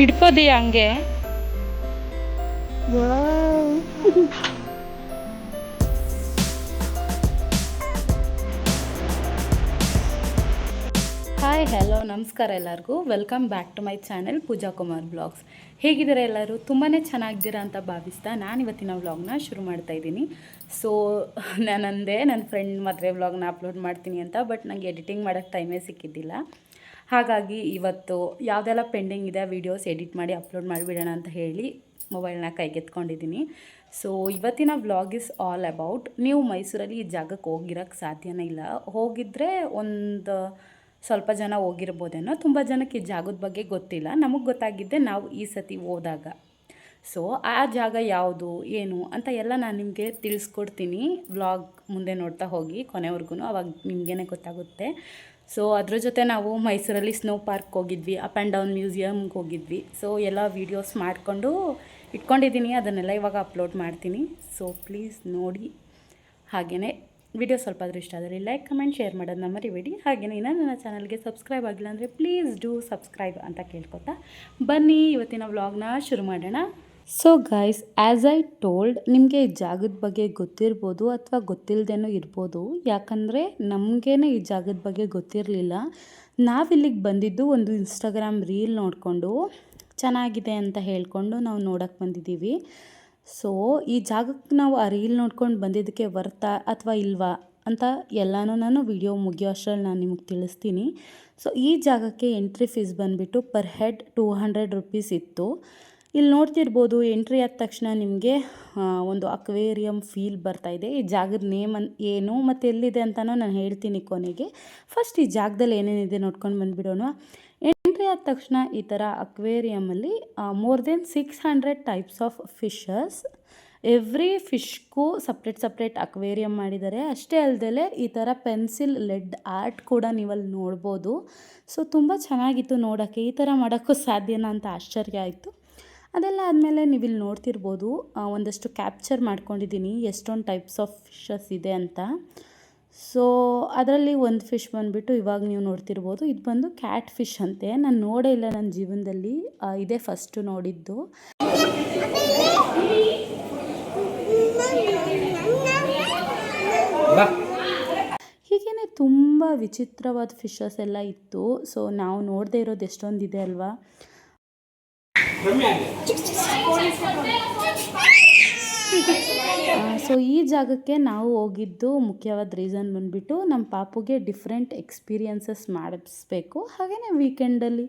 ಹಿಡ್ಕೋದಿಯ ಹಂಗೆ? Hi hello ನಮಸ್ಕಾರ ಎಲ್ಲರಿಗೂ. Welcome back to my channel Pooja Kumar blogs. ಹೇಗಿದ್ದೀರಾ ಎಲ್ಲರೂ? ತುಂಬಾ ಚೆನ್ನಾಗಿದ್ದೀರಾ ಅಂತ ಭಾವಿಸ್ತಾ ನಾನು ಇವತ್ತಿನ ವ್ಲಾಗ್ನ ಶುರು ಮಾಡ್ತಾ ಇದ್ದೀನಿ. ಸೊ ನಾನಂದೆ ನನ್ನ ಫ್ರೆಂಡ್ ಮದುವೆ ವ್ಲಾಗ್ನ ಅಪ್ಲೋಡ್ ಮಾಡ್ತೀನಿ ಅಂತ ಬಟ್ ನನಗೆ ಎಡಿಟಿಂಗ್ ಮಾಡೋಕ್ಕೆ ಟೈಮೇ ಸಿಕ್ಕಿದ್ದಿಲ್ಲ. ಹಾಗಾಗಿ ಇವತ್ತು ಯಾವುದೆಲ್ಲ ಪೆಂಡಿಂಗ್ ಇದೆ ವೀಡಿಯೋಸ್ ಎಡಿಟ್ ಮಾಡಿ ಅಪ್ಲೋಡ್ ಮಾಡಿಬಿಡೋಣ ಅಂತ ಹೇಳಿ ಮೊಬೈಲ್ನ ಕೈಗೆತ್ಕೊಂಡಿದ್ದೀನಿ. ಸೊ ಇವತ್ತಿನ ವ್ಲಾಗ್ ಇಸ್ ಆಲ್ ಅಬೌಟ್ ನೀವು ಮೈಸೂರಲ್ಲಿ ಈ ಜಾಗಕ್ಕೆ ಹೋಗಿರೋಕ್ಕೆ ಸಾಧ್ಯನೇ ಇಲ್ಲ. ಹೋಗಿದ್ದರೆ ಒಂದು ಸ್ವಲ್ಪ ಜನ ಹೋಗಿರ್ಬೋದೇನೋ ತುಂಬ ಜನಕ್ಕೆ ಈ ಜಾಗದ ಬಗ್ಗೆ ಗೊತ್ತಿಲ್ಲ. ನಮಗೆ ಗೊತ್ತಾಗಿದ್ದೆ ನಾವು ಈ ಸತಿ ಹೋದಾಗ. ಸೊ ಆ ಜಾಗ ಯಾವುದು, ಏನು ಅಂತ ಎಲ್ಲ ನಾನು ನಿಮಗೆ ತಿಳಿಸ್ಕೊಡ್ತೀನಿ. ವ್ಲಾಗ್ ಮುಂದೆ ನೋಡ್ತಾ ಹೋಗಿ ಕೊನೆವರೆಗೂ ಅವಾಗ ನಿಮಗೇನೆ ಗೊತ್ತಾಗುತ್ತೆ. ಸೊ ಅದ್ರ ಜೊತೆ ನಾವು ಮೈಸೂರಲ್ಲಿ ಸ್ನೋ ಪಾರ್ಕ್ ಹೋಗಿದ್ವಿ ಅಪ್ ಆ್ಯಂಡ್ ಡೌನ್ ಮ್ಯೂಸಿಯಮ್ಗೆ ಹೋಗಿದ್ವಿ. ಸೊ ಎಲ್ಲ ವೀಡಿಯೋಸ್ ಮಾಡಿಕೊಂಡು ಇಟ್ಕೊಂಡಿದ್ದೀನಿ ಅದನ್ನೆಲ್ಲ ಇವಾಗ ಅಪ್ಲೋಡ್ ಮಾಡ್ತೀನಿ. ಸೊ ಪ್ಲೀಸ್ ನೋಡಿ. ಹಾಗೆಯೇ ವಿಡಿಯೋ ಸ್ವಲ್ಪ ಆದರೂ ಇಷ್ಟ ಆದರೆ ಲೈಕ್ ಕಮೆಂಟ್ ಶೇರ್ ಮಾಡೋದನ್ನ ಮರಿಬೇಡಿ. ಹಾಗೆಯೇ ಇನ್ನೂ ನನ್ನ ಚಾನಲ್ಗೆ ಸಬ್ಸ್ಕ್ರೈಬ್ ಆಗಿಲ್ಲ ಅಂದರೆ ಪ್ಲೀಸ್ ಡೂ ಸಬ್ಸ್ಕ್ರೈಬ್ ಅಂತ ಕೇಳ್ಕೊತಾ ಬನ್ನಿ. ಇವತ್ತಿನ ವ್ಲಾಗ್ನ ಶುರು ಮಾಡೋಣ. So guys as I told ನಿಮಗೆ ಈ ಜಾಗದ ಬಗ್ಗೆ ಗೊತ್ತಿರ್ಬೋದು ಅಥವಾ ಗೊತ್ತಿಲ್ಲದೇನೂ ಇರ್ಬೋದು. ಯಾಕಂದರೆ ನಮಗೇನೆ ಈ ಜಾಗದ ಬಗ್ಗೆ ಗೊತ್ತಿರಲಿಲ್ಲ. ನಾವಿಲ್ಲಿಗೆ ಬಂದಿದ್ದು ಒಂದು ಇನ್ಸ್ಟಾಗ್ರಾಮ್ ರೀಲ್ ನೋಡಿಕೊಂಡು ಚೆನ್ನಾಗಿದೆ ಅಂತ ಹೇಳಿಕೊಂಡು ನಾವು ನೋಡೋಕ್ಕೆ ಬಂದಿದ್ದೀವಿ. ಸೊ ಈ ಜಾಗಕ್ಕೆ ನಾವು ಆ ರೀಲ್ ನೋಡ್ಕೊಂಡು ಬಂದಿದ್ದಕ್ಕೆ ವರ್ತಾ ಅಥವಾ ಇಲ್ವಾ ಅಂತ ಎಲ್ಲನೂ ನಾನು ವಿಡಿಯೋ ಮುಗಿಯೋ ಅಷ್ಟರಲ್ಲಿ ನಾನು ನಿಮಗೆ ತಿಳಿಸ್ತೀನಿ. ಸೊ ಈ ಜಾಗಕ್ಕೆ ಎಂಟ್ರಿ ಫೀಸ್ ಬಂದುಬಿಟ್ಟು per head two hundred rupees ಇತ್ತು. ಇಲ್ಲಿ ನೋಡ್ತಿರ್ಬೋದು ಎಂಟ್ರಿ ಆದ ತಕ್ಷಣ ನಿಮಗೆ ಒಂದು ಅಕ್ವೇರಿಯಂ ಫೀಲ್ ಬರ್ತಾ ಇದೆ. ಈ ಜಾಗದ ನೇಮ್ ಏನು, ಮತ್ತು ಎಲ್ಲಿದೆ ಅಂತಲೂ ನಾನು ಹೇಳ್ತೀನಿ ಕೊನೆಗೆ. ಫಸ್ಟ್ ಈ ಜಾಗದಲ್ಲಿ ಏನೇನಿದೆ ನೋಡ್ಕೊಂಡು ಬಂದುಬಿಡೋಣ. ಎಂಟ್ರಿ ಆದ ತಕ್ಷಣ ಈ ಥರ ಅಕ್ವೇರಿಯಮಲ್ಲಿ more than six hundred types of fishes every ಫಿಶ್ಗೂ separate separate aquarium ಮಾಡಿದ್ದಾರೆ. ಅಷ್ಟೇ ಅಲ್ಲದೆ ಈ ಥರ ಪೆನ್ಸಿಲ್ ಲೆಡ್ ಆರ್ಟ್ ಕೂಡ ನೀವಲ್ಲಿ ನೋಡ್ಬೋದು. ಸೊ ತುಂಬ ಚೆನ್ನಾಗಿತ್ತು ನೋಡೋಕ್ಕೆ. ಈ ಥರ ಮಾಡೋಕ್ಕೂ ಸಾಧ್ಯನಾ ಅಂತ ಆಶ್ಚರ್ಯ ಆಯಿತು. ಅದೆಲ್ಲ ಆದಮೇಲೆ ನೀವು ಇಲ್ಲಿ ನೋಡ್ತಿರ್ಬೋದು ಒಂದಷ್ಟು ಕ್ಯಾಪ್ಚರ್ ಮಾಡ್ಕೊಂಡಿದ್ದೀನಿ ಎಷ್ಟೊಂದು ಟೈಪ್ಸ್ ಆಫ್ ಫಿಶಸ್ ಇದೆ ಅಂತ. ಸೊ ಅದರಲ್ಲಿ ಒಂದು ಫಿಶ್ ಬಂದುಬಿಟ್ಟು ಇವಾಗ ನೀವು ನೋಡ್ತಿರ್ಬೋದು ಇದು ಬಂದು ಕ್ಯಾಟ್ ಫಿಶ್ ಅಂತೆ. ನಾನು ನೋಡೇ ಇಲ್ಲ ನನ್ನ ಜೀವನದಲ್ಲಿ ಇದೇ ಫಸ್ಟು ನೋಡಿದ್ದು. ಹೀಗೇ ತುಂಬ ವಿಚಿತ್ರವಾದ ಫಿಶಸ್ ಎಲ್ಲ ಇತ್ತು. ಸೊ ನಾವು ನೋಡದೇ ಇರೋದು ಎಷ್ಟೊಂದಿದೆ ಅಲ್ವಾ? ಸೊ ಈ ಜಾಗಕ್ಕೆ ನಾವು ಹೋಗಿದ್ದು ಮುಖ್ಯವಾದ ರೀಸನ್ ಬಂದುಬಿಟ್ಟು ನಮ್ಮ ಪಾಪುಗೆ ಡಿಫ್ರೆಂಟ್ ಎಕ್ಸ್ಪೀರಿಯನ್ಸಸ್ ಮಾಡಿಸ್ಬೇಕು. ಹಾಗೆಯೇ ವೀಕೆಂಡಲ್ಲಿ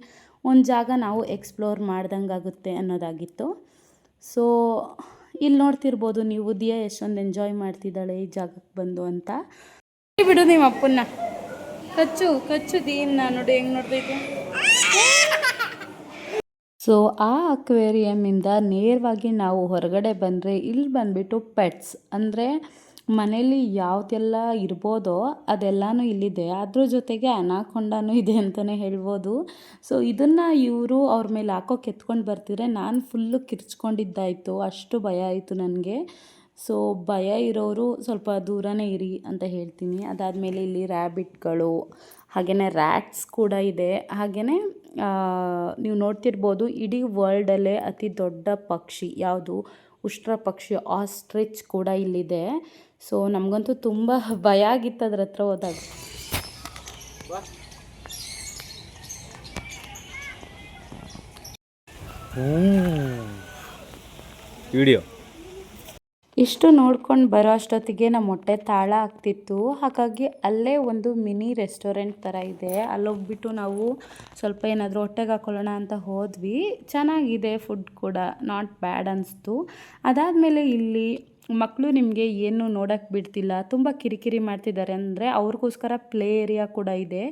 ಒಂದು ಜಾಗ ನಾವು ಎಕ್ಸ್ಪ್ಲೋರ್ ಮಾಡ್ದಂಗೆ ಆಗುತ್ತೆ ಅನ್ನೋದಾಗಿತ್ತು. ಸೊ ಇಲ್ಲಿ ನೋಡ್ತಿರ್ಬೋದು ನೀವು ದಿಯಾ ಎಷ್ಟೊಂದು ಎಂಜಾಯ್ ಮಾಡ್ತಿದ್ದಾಳೆ ಈ ಜಾಗಕ್ಕೆ ಬಂದು ಅಂತ. ಬಿಡು ನಿಮ್ಮ ಅಪ್ಪನ್ನ. ಕಚ್ಚು ಕಚ್ಚು ದೀನ ನೋಡಿ, ಹೆಂಗೆ ನೋಡ್ಬೇಕು? ಸೊ ಆ ಅಕ್ವೇರಿಯಮ್ಮಿಂದ ನೇರವಾಗಿ ನಾವು ಹೊರಗಡೆ ಬಂದರೆ, ಇಲ್ಲಿ ಬಂದುಬಿಟ್ಟು ಪೆಟ್ಸ್ ಅಂದರೆ ಮನೇಲಿ ಯಾವುದೆಲ್ಲ ಇರ್ಬೋದೋ ಅದೆಲ್ಲನೂ ಇಲ್ಲಿದೆ. ಅದ್ರ ಜೊತೆಗೆ ಅನಾಕೊಂಡನೂ ಇದೆ ಅಂತಲೇ ಹೇಳ್ಬೋದು. ಸೊ ಇದನ್ನು ಇವರು ಅವ್ರ ಮೇಲೆ ಹಾಕೋಕೆ ಎತ್ಕೊಂಡು ಬರ್ತಿದ್ರೆ ನಾನು ಫುಲ್ಲು ಕಿರ್ಚ್ಕೊಂಡಿದ್ದಾಯಿತು. ಅಷ್ಟು ಭಯ ಆಯಿತು ನನಗೆ. ಸೊ ಭಯ ಇರೋರು ಸ್ವಲ್ಪ ದೂರನೇ ಇರಿ ಅಂತ ಹೇಳ್ತೀನಿ. ಅದಾದಮೇಲೆ ಇಲ್ಲಿ ರ್ಯಾಬಿಟ್ಗಳು ಹಾಗೆಯೇ ರ್ಯಾಟ್ಸ್ ಕೂಡ ಇದೆ. ಹಾಗೆಯೇ ನೀವು ನೋಡ್ತಿರ್ಬೋದು ಇಡೀ ವರ್ಲ್ಡಲ್ಲೇ ಅತಿ ದೊಡ್ಡ ಪಕ್ಷಿ ಯಾವುದು? ಉಷ್ಟ್ರ ಪಕ್ಷಿ ಆಸ್ಟ್ರಿಚ್ ಕೂಡ ಇಲ್ಲಿದೆ. ಸೊ ನಮಗಂತೂ ತುಂಬ ಭಯ ಆಗಿತ್ತು ಅದ್ರ ಹತ್ರ ಹೋದಾಗ. ವಿಡಿಯೋ ಇಷ್ಟು ನೋಡ್ಕೊಂಡು ಬರೋ ಅಷ್ಟೊತ್ತಿಗೆ ನಮ್ಮ ಹೊಟ್ಟೆ ತಾಳ ಆಗ್ತಿತ್ತು. ಹಾಗಾಗಿ ಅಲ್ಲೇ ಒಂದು ಮಿನಿ ರೆಸ್ಟೋರೆಂಟ್ ಥರ ಇದೆ. ಅಲ್ಲೋಗ್ಬಿಟ್ಟು ನಾವು ಸ್ವಲ್ಪ ಏನಾದರೂ ಹೊಟ್ಟೆಗೆ ಹಾಕೊಳ್ಳೋಣ ಅಂತ ಹೋದ್ವಿ. ಚೆನ್ನಾಗಿದೆ ಫುಡ್ ಕೂಡ. ನಾಟ್ ಬ್ಯಾಡ್ ಅನಿಸ್ತು. ಅದಾದಮೇಲೆ ಇಲ್ಲಿ ಮಕ್ಕಳು ನಿಮಗೆ ಏನು ನೋಡೋಕ್ಕೆ ಬಿಡ್ತಿಲ್ಲ ತುಂಬ ಕಿರಿಕಿರಿ ಮಾಡ್ತಿದ್ದಾರೆ ಅಂದರೆ ಅವ್ರಿಗೋಸ್ಕರ ಪ್ಲೇ ಏರಿಯಾ ಕೂಡ ಇದೆ.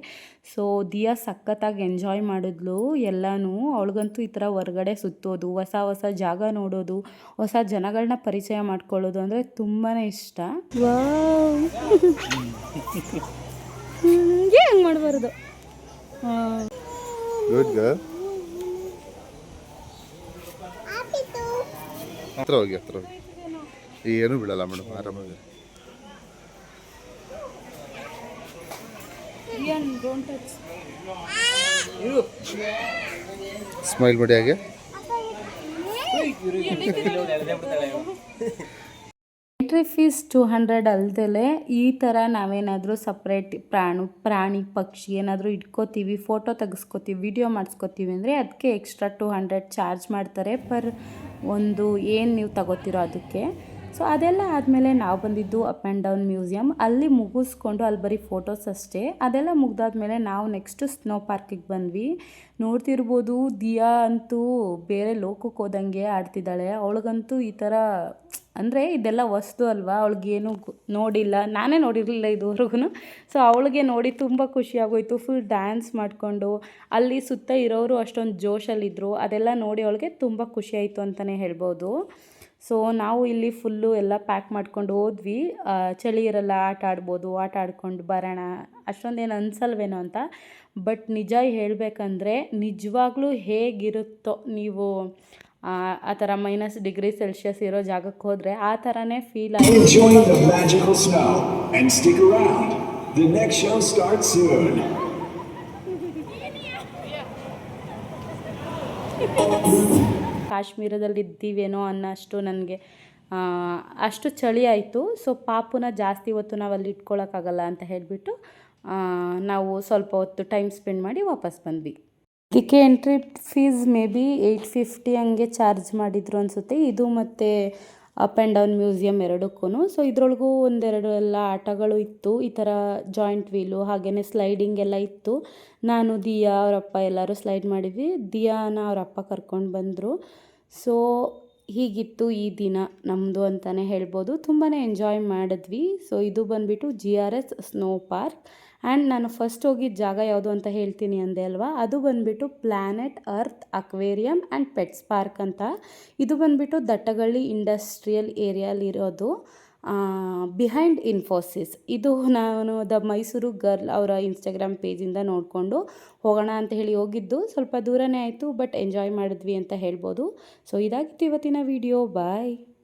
ಸೊ ದಿಯಾ ಸಖತ್ತಾಗಿ ಎಂಜಾಯ್ ಮಾಡಿದ್ಲು ಎಲ್ಲನೂ. ಅವಳಿಗಂತೂ ಈ ಥರ ಹೊರಗಡೆ ಸುತ್ತೋದು ಹೊಸ ಹೊಸ ಜಾಗ ನೋಡೋದು ಹೊಸ ಜನಗಳನ್ನ ಪರಿಚಯ ಮಾಡ್ಕೊಳ್ಳೋದು ಅಂದರೆ ತುಂಬಾ ಇಷ್ಟ. ಹಂಗೆ ಹಂಗೆ ಮಾಡಬಾರ್ದು? ಗುಡ್ ಗರ್ಲ್ ಹತ್ರ ಹೋಗಿ ಹತ್ರ ಹೋಗಿ. ಏನು ಬಿಡಲ್ಲ ಮೇಡಮ್ ಆರಾಮಾಗಿ. ಸ್ಮೈಲ್ ಮಾಡಿ ಹಾಗೆ. ಎಂಟ್ರಿ ಫೀಸ್ ಟೂ ಹಂಡ್ರೆಡ್ ಅಲ್ದಲೆ ಈ ಥರ ನಾವೇನಾದರೂ ಸಪ್ರೇಟ್ ಪ್ರಾಣಿ ಪ್ರಾಣಿ ಪಕ್ಷಿ ಏನಾದರೂ ಇಟ್ಕೋತೀವಿ ಫೋಟೋ ತೆಗೆಸ್ಕೋತೀವಿ ವಿಡಿಯೋ ಮಾಡಿಸ್ಕೋತೀವಿ ಅಂದರೆ ಅದಕ್ಕೆ ಎಕ್ಸ್ಟ್ರಾ ಟು ಹಂಡ್ರೆಡ್ ಚಾರ್ಜ್ ಮಾಡ್ತಾರೆ ಪರ್ ಒಂದು ಏನು ನೀವು ತಗೋತಿರೋ ಅದಕ್ಕೆ. ಸೊ ಅದೆಲ್ಲ ಆದಮೇಲೆ ನಾವು ಬಂದಿದ್ದು ಅಪ್ ಆ್ಯಂಡ್ ಡೌನ್ ಮ್ಯೂಸಿಯಂ ಅಲ್ಲಿ ಮುಗಿಸ್ಕೊಂಡು ಅಲ್ಲಿ ಬರೀ ಫೋಟೋಸ್ ಅಷ್ಟೇ. ಅದೆಲ್ಲ ಮುಗ್ದಾದ್ಮೇಲೆ ನಾವು ನೆಕ್ಸ್ಟು ಸ್ನೋ ಪಾರ್ಕಿಗೆ ಬಂದ್ವಿ. ನೋಡ್ತಿರ್ಬೋದು, ದಿಯಾ ಅಂತೂ ಬೇರೆ ಲೋಕಕ್ಕೆ ಹೋದಂಗೆ ಆಡ್ತಿದ್ದಾಳೆ. ಅವಳಿಗಂತೂ ಈ ಥರ, ಅಂದರೆ ಇದೆಲ್ಲ ವಸ್ತು ಅಲ್ವಾ? ಅವಳಿಗೇನು ನೋಡಿಲ್ಲ. ನಾನೇ ನೋಡಿರಲಿಲ್ಲ ಇದುವರೆಗೂ. ಸೊ ಅವಳಿಗೆ ನೋಡಿ ತುಂಬ ಖುಷಿಯಾಗೋಯಿತು ಫುಲ್ ಡ್ಯಾನ್ಸ್ ಮಾಡಿಕೊಂಡು, ಅಲ್ಲಿ ಸುತ್ತ ಇರೋರು ಅಷ್ಟೊಂದು ಜೋಶಲ್ಲಿದ್ದರು ಅದೆಲ್ಲ ನೋಡಿ ಅವಳಿಗೆ ತುಂಬ ಖುಷಿ ಆಯಿತು ಅಂತಲೇ ಹೇಳ್ಬೋದು. ಸೊ ನಾವು ಇಲ್ಲಿ ಫುಲ್ಲು ಎಲ್ಲ ಪ್ಯಾಕ್ ಮಾಡ್ಕೊಂಡು ಹೋದ್ವಿ. ಚಳಿ ಇರಲ್ಲ, ಆಟ ಆಡ್ಬೋದು, ಆಟ ಆಡ್ಕೊಂಡು ಬರೋಣ. ಅಷ್ಟೊಂದೇನು ಅನ್ಸಲ್ವೇನೋ ಅಂತ. ಬಟ್ ನಿಜ ಹೇಳಬೇಕಂದ್ರೆ ನಿಜವಾಗ್ಲೂ ಹೇಗಿರುತ್ತೋ ನೀವು, ಆ ಥರ ಮೈನಸ್ ಡಿಗ್ರಿ ಸೆಲ್ಸಿಯಸ್ ಇರೋ ಜಾಗಕ್ಕೆ ಹೋದರೆ ಆ ಥರನೇ ಫೀಲ್ ಆಗಿ ಇದ್ದೀವೇನೋ ಅನ್ನೋಷ್ಟು ನನಗೆ ಅಷ್ಟು ಚಳಿ ಆಯಿತು. ಸೊ ಪಾಪುನ ಜಾಸ್ತಿ ಹೊತ್ತು ನಾವು ಅಲ್ಲಿ ಇಟ್ಕೊಳ್ಳೋಕ್ಕಾಗಲ್ಲ ಅಂತ ಹೇಳಿಬಿಟ್ಟು ನಾವು ಸ್ವಲ್ಪ ಹೊತ್ತು ಟೈಮ್ ಸ್ಪೆಂಡ್ ಮಾಡಿ ವಾಪಸ್ ಬಂದ್ವಿ. ಇದಕ್ಕೆ entry fees maybe eight fifty fifty ಹಂಗೆ ಚಾರ್ಜ್ ಮಾಡಿದ್ರು ಅನಿಸುತ್ತೆ. ಇದು ಮತ್ತು ಅಪ್ ಆ್ಯಂಡ್ ಡೌನ್ ಮ್ಯೂಸಿಯಮ್ ಎರಡಕ್ಕೂ ಸೊ ಇದ್ರೊಳಗೂ ಒಂದೆರಡು ಎಲ್ಲ ಆಟಗಳು ಇತ್ತು. ಈ ಥರ ಜಾಯಿಂಟ್ ವೀಲು ಹಾಗೆಯೇ ಸ್ಲೈಡಿಂಗ್ ಎಲ್ಲ ಇತ್ತು. ನಾನು, ದಿಯಾ ಅವರಪ್ಪ ಎಲ್ಲರೂ ಸ್ಲೈಡ್ ಮಾಡಿದ್ವಿ. ದಿಯಾನ ಅವರಪ್ಪ ಕರ್ಕೊಂಡು ಬಂದರು. ಸೊ ಹೀಗಿತ್ತು ಈ ದಿನ ನಮ್ಮದು ಅಂತಲೇ ಹೇಳ್ಬೋದು. ತುಂಬಾ ಎಂಜಾಯ್ ಮಾಡಿದ್ವಿ. ಸೊ ಇದು ಬಂದುಬಿಟ್ಟು G R S snow park and ನಾನು ಫಸ್ಟ್ ಹೋಗಿದ್ದ ಜಾಗ ಯಾವುದು ಅಂತ ಹೇಳ್ತೀನಿ ಅಂದೆ ಅಲ್ವಾ? ಅದು ಬಂದುಬಿಟ್ಟು planet earth aquarium and pets park ಅಂತ. ಇದು ಬಂದುಬಿಟ್ಟು ದಟ್ಟಗಳ್ಳಿ ಇಂಡಸ್ಟ್ರಿಯಲ್ ಏರಿಯಾಲಿರೋದು ಬಿಹೈಂಡ್ ಇನ್ಫೋಸಿಸ್ ಇದು ನಾನು ದ ಮೈಸೂರು ಗರ್ಲ್ ಅವರ ಇನ್ಸ್ಟಾಗ್ರಾಮ್ ಪೇಜಿಂದ ನೋಡಿಕೊಂಡು ಹೋಗೋಣ ಅಂತ ಹೇಳಿ ಹೋಗಿದ್ದು. ಸ್ವಲ್ಪ ದೂರನೇ ಆಯಿತು ಬಟ್ ಎಂಜಾಯ್ ಮಾಡಿದ್ವಿ ಅಂತ ಹೇಳ್ಬೋದು. ಸೊ ಇದಾಗಿತ್ತು ಇವತ್ತಿನ ವಿಡಿಯೋ ಬಾಯ್